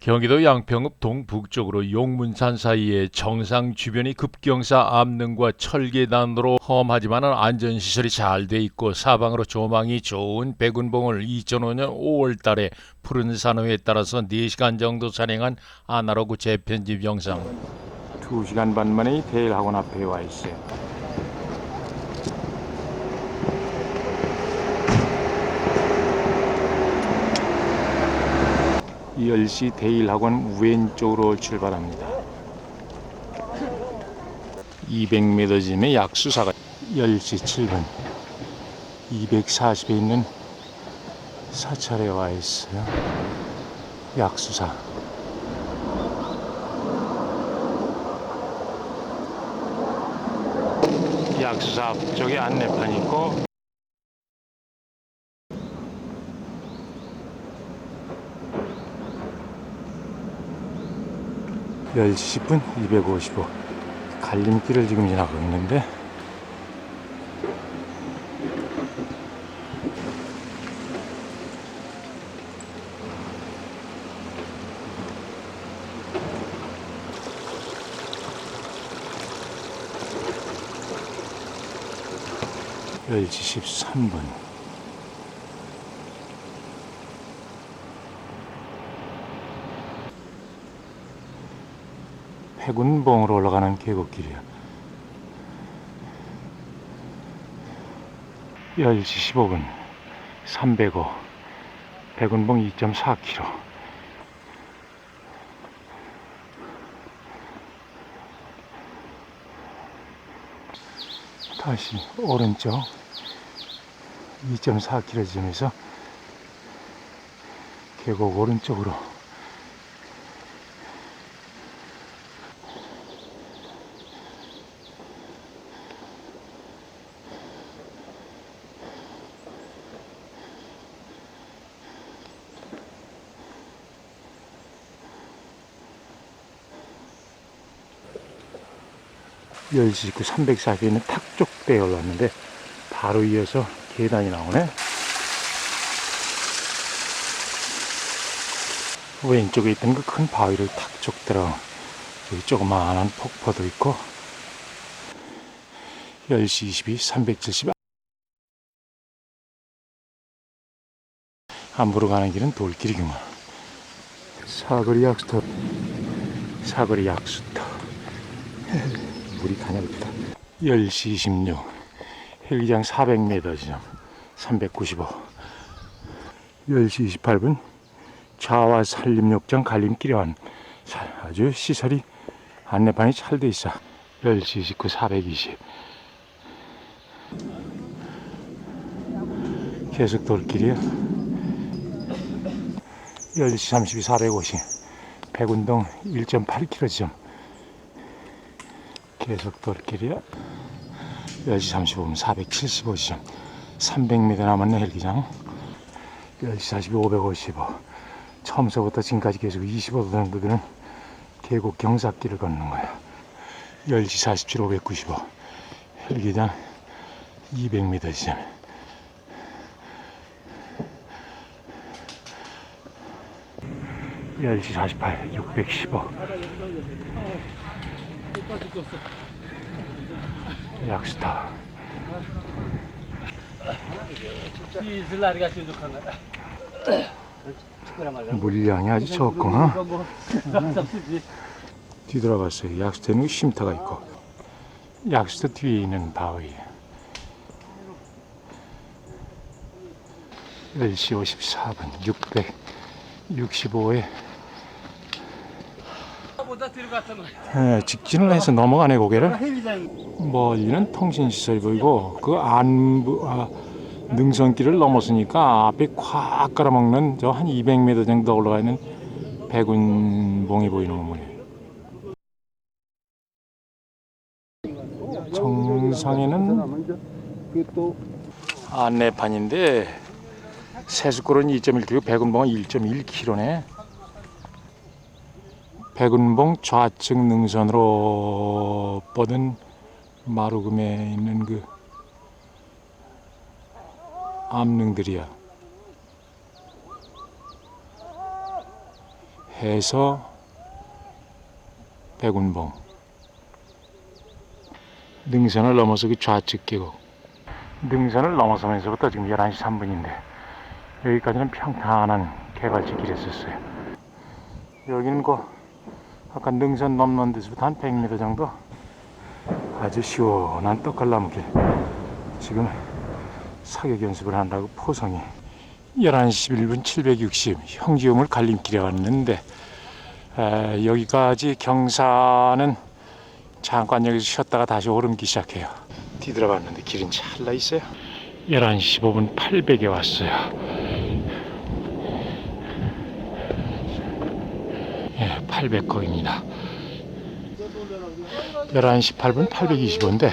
경기도 양평읍 동북쪽으로 용문산 사이에 정상 주변이 급경사 암릉과 철계단으로 험하지만 안전시설이 잘 돼 있고 사방으로 조망이 좋은 백운봉을 2005년 5월 달에 푸른 산호에 따라서 4시간 정도 산행한 아날로그 재편집 영상 2시간 반 만에 이 대일 학원 앞에 와 있어요. 10시 대일 학원 왼쪽으로 출발합니다. 200m 지점의 약수사가 10시 7분 240에 있는 사찰에 와 있어요. 약수사. 약수사 앞쪽에 안내판 있고 (10시 10분) (255) 갈림길을 지금 지나고 있는데. (10시 13분) 해군봉으로 올라가는 계곡길이야. 10시 15분 305 백운봉 2.4km 다시 오른쪽 2.4km 지점에서 계곡 오른쪽으로 열시 그 340에 있는 탁족대에 올랐는데 바로 이어서 계단이 나오네. 왼쪽에 있던 그 큰 바위를 탁족대로 여기 조그마한 폭포도 있고 10시 22, 370 함부로 가는 길은 돌길이구만 사거리 약수터 사거리 약수터 물이 가냘프다. 10시 26 헬기장 400m 지점 395 10시 28분 좌와 산림욕장 갈림길에 완 사- 아주 시설이 안내판이 잘 돼 있어. 10시 29 420 계속 돌길이야 10시 32 450 백운동 1.8km 지점 계속 돌길이야 10시 35분 475지점 300m 남았네 헬기장. 10시 42 555 처음서부터 지금까지 계속 25도 정도 되는 계곡 경사길을 걷는 거야. 10시 47 595 헬기장 200m 지점. (10시 48) (615) 거다. 물량이 아주 적구나. 뒤돌아봤어요. 약수터에는 쉼터가 있고. 약수터 뒤에 있는 바위 10시 54분 665에 거. 직진을 해서 넘어가네 고개를 멀리는 통신시설이 보이고 그 안부 아, 능선길을 넘었으니까 앞에 콱 깔아먹는 저 한 200m 정도 올라가 있는 백운봉이 보이는 거예요. 정상에는 안내판인데 세수골은 2.1km, 백운봉은 1.1km네. 백운봉 좌측 능선으로 뻗은 마루금에 있는 그 암릉들이야. 해서 백운봉. 능선을 넘어서 그 좌측 계곡. 능선을 넘어서면서부터 지금 11시 3분인데 여기까지는 평탄한 개발지 길이었어요. 여기는 그 아까 능선 넘는 데서부터 한 100m 정도 아주 시원한 떡갈나무길 지금 사격 연습을 한다고 포성이 11시 11분 760 형지음을 갈림길에 왔는데 에, 여기까지 경사는 여기서 쉬었다가 다시 오름기 시작해요. 뒤돌아봤는데 길은 찰나 있어요. 11시 15분 800에 왔어요 예, 800거입니다. 11시 8분 825인데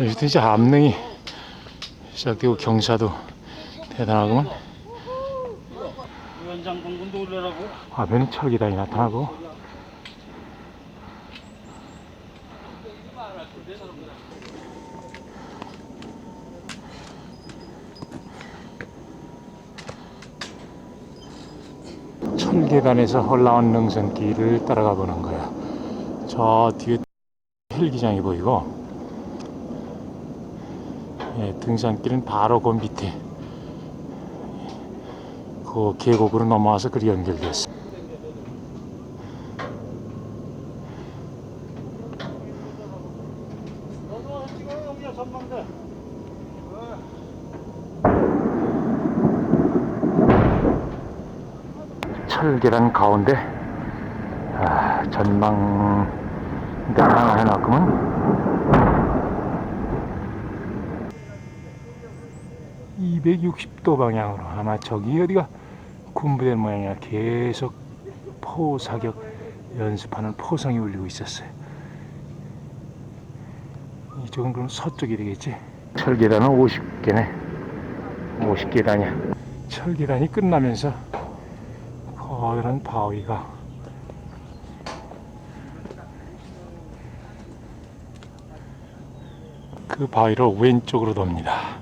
여기도 이제 암릉이 시작되고 경사도 대단하구만. 앞에는 철기단이 나타나고 철계단에서 올라온 능선길을 따라가 보는 거야. 저 뒤에 헬기장이 보이고 예, 등산길은 바로 그 밑에 그 계곡으로 넘어와서 그리 연결됐어. 철계단 가운데 아, 전망대 하나 해놨구먼. 260도 방향으로 아마 저기 어디가 군부된 모양이야. 계속 포사격 연습하는 포성이 울리고 있었어요. 이쪽은 그럼 서쪽이 되겠지? 철계단은 50개네. 50계단이야. 철계단이 끝나면서 커다란 바위가. 그 바위로 왼쪽으로 돕니다.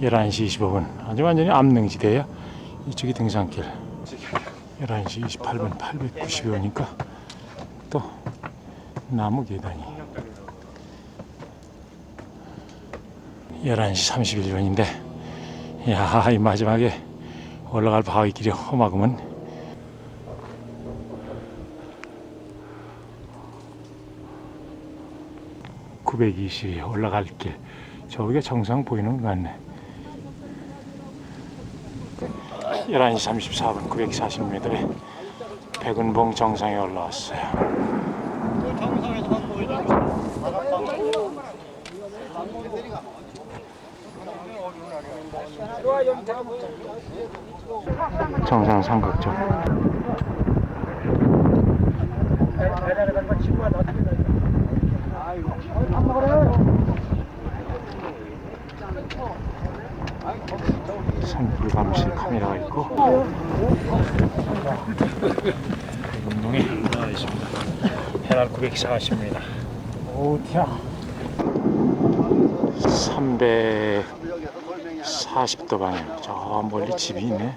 11시 25분. 아주 완전히 암릉지대야 이쪽이 등산길. 11시 28분 890이 오니까 또 나무 계단이. 11시 31분인데 야이 마지막에 올라갈 바위 길이 험하구먼 920이 올라갈 길. 저기가 정상 보이는 것 같네. 11시 34분 940m에 백운봉 정상에 올라왔어요. 정상 삼각정 산불 감시 카메라가 있고 나와 있습니다. 해날 940m. 오티야. 340도 방향. 저 멀리 집이 있네.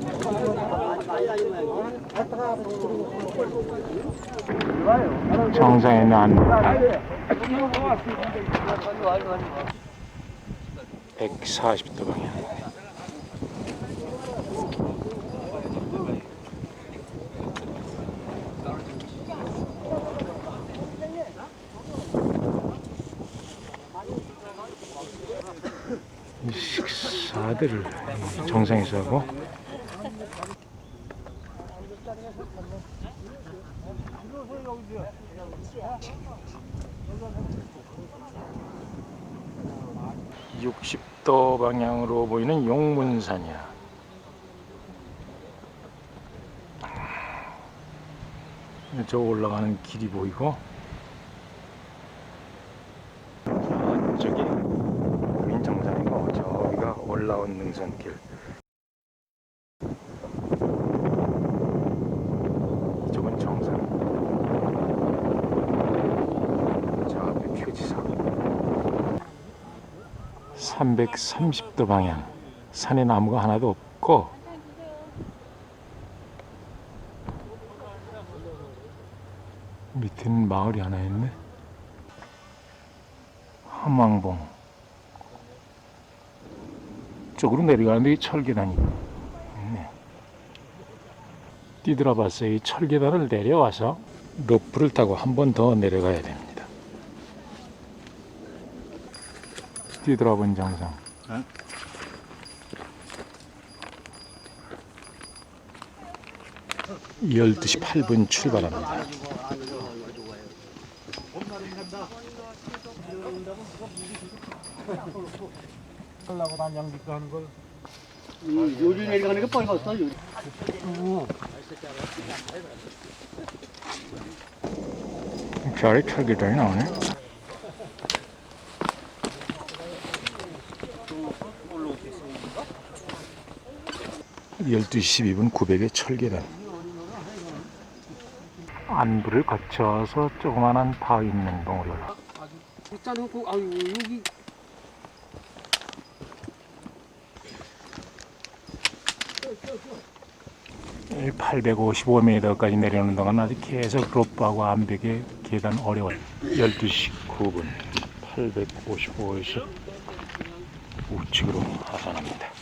정상에 난 140도 방향. 이 식사들을 정상에서 하고 60도 방향으로 보이는 용문산이야. 아, 저 올라가는 길이 보이고. 아, 저기 민정산이고 저기가 올라온 능선길. 330도 방향. 산에 나무가 하나도 없고. 밑에는 마을이 하나 있네. 함왕봉. 쪽으로 내려가는데 이 철계단이 있네. 뛰들어 봤어요 이 철계단을 내려와서 로프를 타고 한 번 더 내려가야 됩니다 뛰들어 본 정상 12시 8분 출발합니다. 요리 내려가는 게 빨갛다. 요리. 별이 철기단이 나오네. 열두 시 12분 900의 철계단. 안부를 거쳐서 조그만한 바위 있는 봉우리 올라. 짜놓고 아유 여기 855m까지 내려오는 동안 아주 계속 로프하고 암벽에 계단 어려워요. 12시 9분 855에서 우측으로 하산합니다.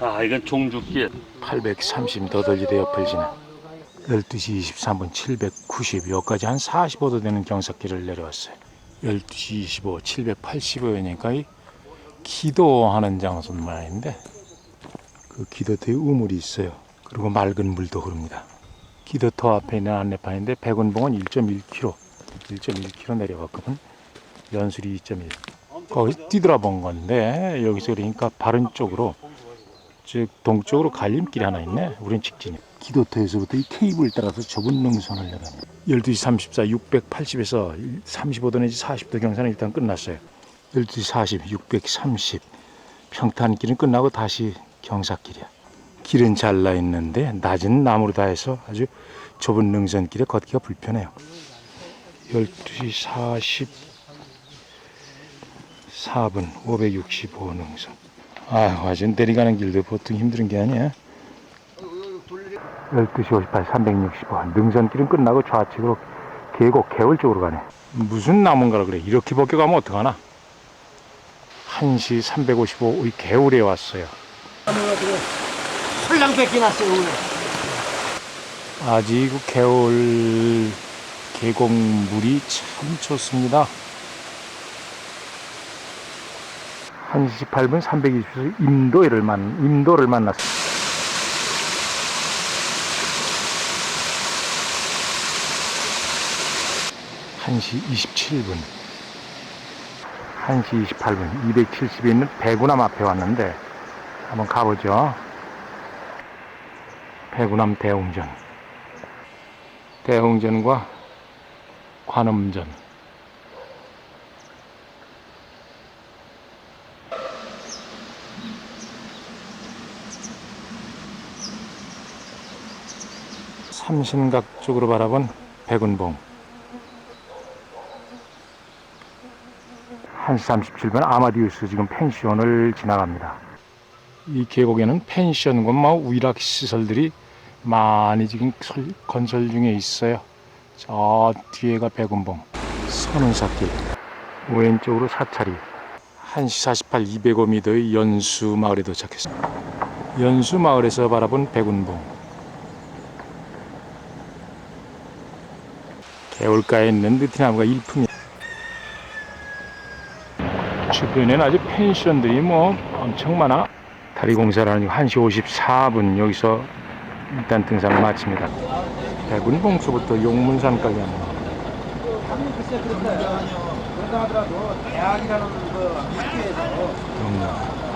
아 이건 종죽길. 830 더덜지대 옆을 지나 12시 23분 790 여기까지 한 45도 되는 경사길을 내려왔어요. 12시 25, 785여니까 이 기도하는 장소는 말인데 그 기도터에 우물이 있어요. 그리고 맑은 물도 흐릅니다. 기도터 앞에 있는 안내판인데 백운봉은 1.1km, 1.1km 내려갔거든. 연수리 2.1. 거기 뛰돌아본 건데 여기서 그러니까 바른 쪽으로 즉 동쪽으로 갈림길이 하나 있네. 우린 직진이. 기도터에서부터 이 케이블 따라서 좁은 능선을 내려갑니다. 12시 34, 680에서 35도 내지 40도 경사는 일단 끝났어요. 12시 40, 630. 평탄길은 끝나고 다시 경사길이야. 길은 잘나 있는데 낮은 나무로 다 해서 아주 좁은 능선길에 걷기가 불편해요. 12시 44분 565 능선. 아, 완전 내려가는 길도 보통 힘든 게 아니야. 12시 58, 365. 능선길은 끝나고 좌측으로 계곡, 개월 쪽으로 가네. 무슨 나무인가 그래. 이렇게 벗겨가면 어떡하나? 1시 355, 이 개울에 왔어요. 설랑 뺏기 났어요 오늘. 아직 그 개울 계곡 물이 참 좋습니다. 1시 18분 320초 임도를 만 임도를 만났습니다. 한시 27분 1시 28분 270에 있는 배구남 앞에 왔는데 한번 가보죠. 배구남 대웅전 대웅전과 관음전 삼신각 쪽으로 바라본 백운봉 1시 37분 아마디우스 지금 펜션을 지나갑니다. 이 계곡에는 펜션과 뭐 위락 시설들이 많이 지금 설- 건설 중에 있어요. 저 뒤에가 백운봉, 선운사길, 왼쪽으로 사찰이 1시 48, 205m의 연수 마을에 도착했습니다. 연수 마을에서 바라본 백운봉. 개울가에 있는 느티나무가 일품이. 주변에는 아주 펜션들이 뭐 엄청 많아. 다리 공사를 하는 1시 54분 여기서 일단 등산을 마칩니다. 백운봉수부터 용문산까지 합니다. 글